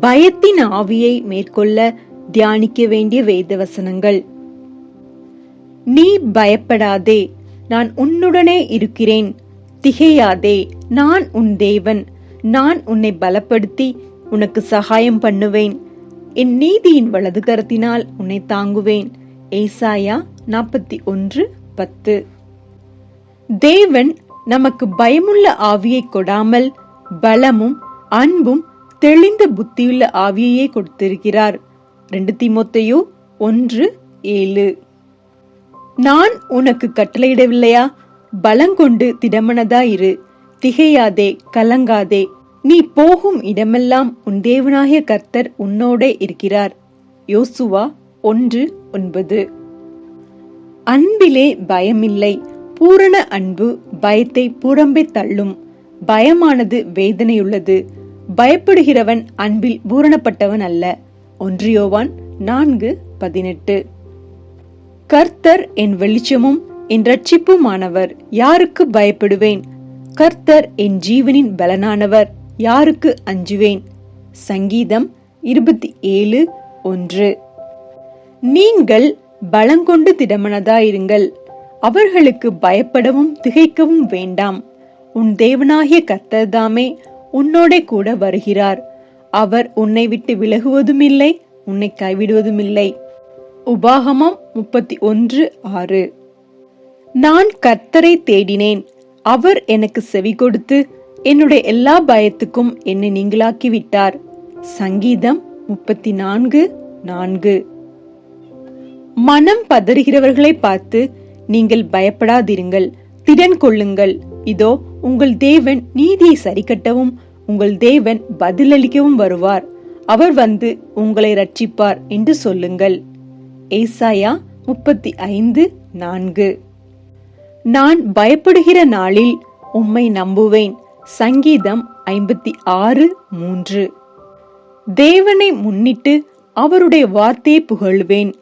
பயத்தின் ஆவியை மேற்கொள்ள தியானிக்க வேண்டிய வேத வசனங்கள் நீ பயப்படாதே நான் உன்னுடனே இருக்கிறேன். திகையாதே நான் உன் தேவன். நான் உன்னை பலப்படுத்தி உனக்கு சகாயம் பண்ணுவேன். என் நீதியின் வலது கரத்தினால் உன்னை தாங்குவேன். ஏசாயா நாற்பத்தி ஒன்று பத்து. தேவன் நமக்கு பயமுள்ள ஆவியை கொடாமல் பலமும் அன்பும் தெளிந்த புத்தியுள்ள ஆவியையே கொடுத்திருக்கிறார். ரெண்டு தீமோத்தேயு ஒன்று ஏழு. நான் உனக்கு கட்டளையிடவில்லையா? பலங்கொண்டு திடமனதாயிரு. திகையாதே கலங்காதே. நீ போகும் இடமெல்லாம் உன் தேவனாகிய கர்த்தர் உன்னோடே இருக்கிறார். யோசுவா ஒன்று ஒன்பது. அன்பிலே பயமில்லை. பூரண அன்பு பயத்தை புறம்பே தள்ளும். பயமானது வேதனையுள்ளது. பயப்படுகிறவன் அன்பில் பூரணப்பட்டவன் அல்ல. ஒன்றியோவான் நான்கு பதினெட்டு. கர்த்தர் என் வெளிச்சமும் என் ரட்சிப்புமானவர் யாருக்கு பயப்படுவேன்? கர்த்தர் என் ஜீவனின் பலனானவர் யாருக்கு அஞ்சுவேன்? சங்கீதம் இருபத்தி ஏழு ஒன்று. நீங்கள் பலங்கொண்டு திடமனதாயிருங்கள். அவர்களுக்கு பயப்படவும் திகைக்கவும் வேண்டாம். உன் தேவனாகிய கர்த்தர்தாமே உன்னோட கூட வருகிறார். அவர் உன்னை விட்டு விலகுவதும் இல்லை உன்னை கைவிடுவதும் இல்லை உபாகமம் முப்பத்தி ஒன்று ஆறு. நான் கர்த்தரை தேடினேன். அவர் எனக்கு செவி கொடுத்து என்னுடைய எல்லா பயத்துக்கும் என்னை நீங்களாக்கி விட்டார் சங்கீதம் முப்பத்தி நான்கு நான்கு. மனம் பதறுகிறவர்களை பார்த்து நீங்கள் பயப்படாதிருங்கள். திடன் கொள்ளுங்கள். இதோ உங்கள் தேவன் நீதியை சரிக்கட்டவும் உங்கள் தேவன் பதிலளிக்கவும் வருவார். அவர் வந்து உங்களை ரட்சிப்பார் என்று சொல்லுங்கள். ஏசாயா முப்பத்தி ஐந்து நான்கு. நான் பயப்படுகிற நாளில் உம்மை நம்புவேன். சங்கீதம் ஐம்பத்தி ஆறு மூன்று. தேவனை முன்னிட்டு அவருடைய வார்த்தையை புகழ்வேன்.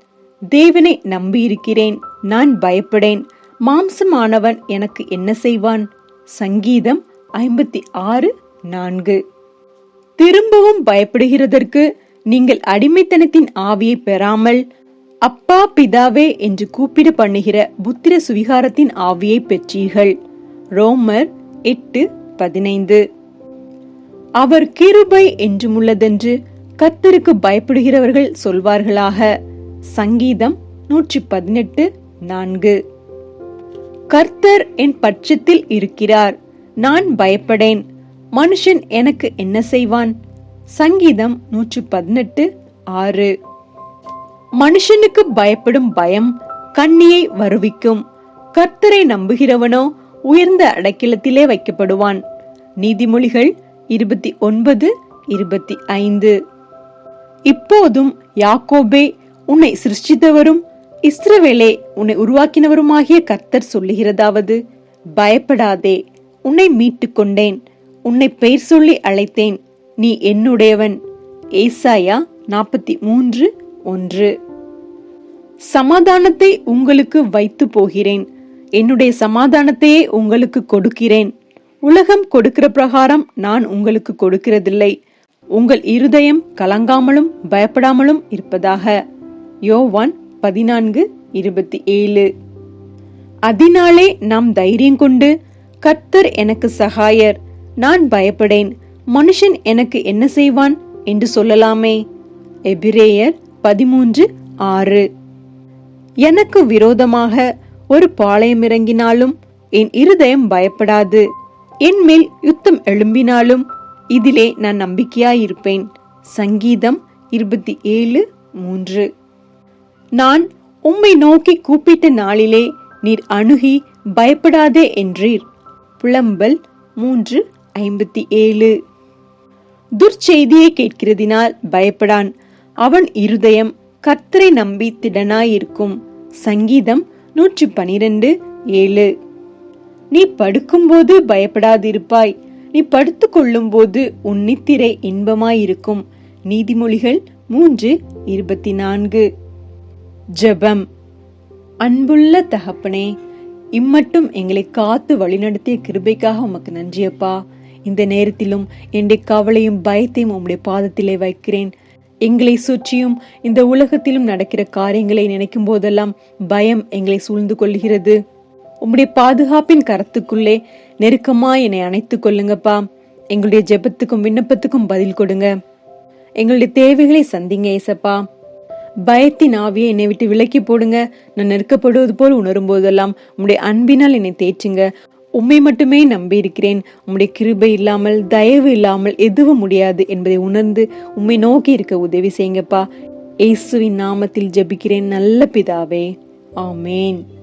தேவனை நம்பியிருக்கிறேன். நான் பயப்படேன். மாம்சமானவன் எனக்கு என்ன செய்வான்? சங்கீதம் ஐம்பத்தி ஆறு நான்கு. திரும்பவும் பயப்படுகிறதற்கு நீங்கள் அடிமைத்தனத்தின் ஆவியை பெறாமல் அப்பா பிதாவே என்று கூப்பிட பண்ணுகிற புத்திர சுவிகாரத்தின் ஆவியை பெற்றீர்கள். ரோமர் எட்டு பதினைந்து. அவர் கிருபை என்றுமுள்ளதென்று கத்தருக்கு பயப்படுகிறவர்கள் சொல்வார்களாக. சங்கீதம் நூற்றி பதினெட்டு நான்கு. கர்த்தர் என் பட்சத்தில் இருக்கிறார். நான் பயப்படேன். மனுஷன் எனக்கு என்ன செய்வான்? சங்கீதம் நூற்றி பதினெட்டு ஆறு. மனுஷனுக்கு பயப்படும் பயம் கண்ணியை வருவிக்கும். கர்த்தரை நம்புகிறவனோ உயர்ந்த அடைக்கலத்திலே வைக்கப்படுவான். நீதிமொழிகள் இருபத்தி ஒன்பது இருபத்தி ஐந்து. இப்போதும் யாக்கோபே உன்னை சிருஷ்டித்தவரும் இஸ்ரவேலே உன்னை உருவாக்கினவருமாகிய கர்த்தர் சொல்லுகிறதாவது பயப்படாதே உன்னை மீட்டு கொண்டேன் உன்னை பெயர் சொல்லி அழைத்தேன் நீ என்னுடையவன். ஏசாயா நாற்பத்தி மூன்று ஒன்று. சமாதானத்தை உங்களுக்கு வைத்து போகிறேன் என்னுடைய சமாதானத்தையே உங்களுக்கு கொடுக்கிறேன். உலகம் கொடுக்கிற பிரகாரம் நான் உங்களுக்கு கொடுக்கிறதில்லை உங்கள் இருதயம் கலங்காமலும் பயப்படாமலும் இருப்பதாக. யோவான் பதினான்கு இருபத்தி ஏழு. அதனாலே நாம் தைரியம் கொண்டு கர்த்தர் எனக்கு சகாயர். நான் பயப்படேன். மனுஷன் எனக்கு என்ன செய்வான்? என்று சொல்லலாமே. எபிரேயர் பதிமூன்று ஆறு. எனக்கு விரோதமாக ஒரு பாளையம் இறங்கினாலும் என் இருதயம் பயப்படாது. என் மேல் யுத்தம் எழும்பினாலும் இதிலே நான் நம்பிக்கையாயிருப்பேன். சங்கீதம் இருபத்தி ஏழு மூன்று. நான் உம்மை நோக்கி கூப்பிட்ட நாளிலே நீர் அணுகி பயப்படாதே என்றீர். புலம்பல் மூன்று ஐம்பத்தி ஏழு. துர்ச்செய்தியை கேட்கிறதினால் பயப்படான். அவன் இருதயம் கர்த்தரை நம்பி திடனாயிருக்கும். சங்கீதம் நூற்றி பனிரெண்டு ஏழு. நீ படுக்கும்போது பயப்படாதிருப்பாய். நீ படுத்துக் கொள்ளும்போது உன் நித்திரை இன்பமாயிருக்கும். நீதிமொழிகள் மூன்று இருபத்தி நான்கு. ஜெபம். அன்புள்ள தகப்பனே இம்மட்டும் எங்களை காத்து வழிநடத்திய கிருபைக்காக உமக்கு நன்றியப்பா. இந்த நேரத்திலும் என்னுடைய கவலையும் பயத்தையும் உம்முடைய பாதத்திலே வைக்கிறேன். எங்களை சுற்றியும் இந்த உலகத்திலும் நடக்கிற காரியங்களை நினைக்கும் போதெல்லாம் பயம் எங்களை சூழ்ந்து கொள்கிறது உம்முடைய பாதுகாப்பின் கரத்துக்குள்ளே நெருக்கமா என்னை அணைத்துக் கொள்ளுங்கப்பா. எங்களுடைய ஜெபத்துக்கும் விண்ணப்பத்துக்கும் பதில் கொடுங்க. எங்களுடைய தேவைகளை சந்திங்க ஏசப்பா. பயத்தின் ஆவியை என்னை விட்டு விலக்கி போடுங்க. நான் நெருக்கப்படுவது போல் உணரும் போதெல்லாம் உம்முடைய அன்பினால் என்னை தேய்ச்சுங்க உம்மை மட்டுமே நம்பி இருக்கிறேன் உம்முடைய கிருபை இல்லாமல் தயவு இல்லாமல் எதுவும் முடியாது என்பதை உணர்ந்து உம்மை நோக்கி இருக்க உதவி செய்யுங்கப்பா. இயேசுவின் நாமத்தில் ஜெபிக்கிறேன் நல்ல பிதாவே. ஆமேன்.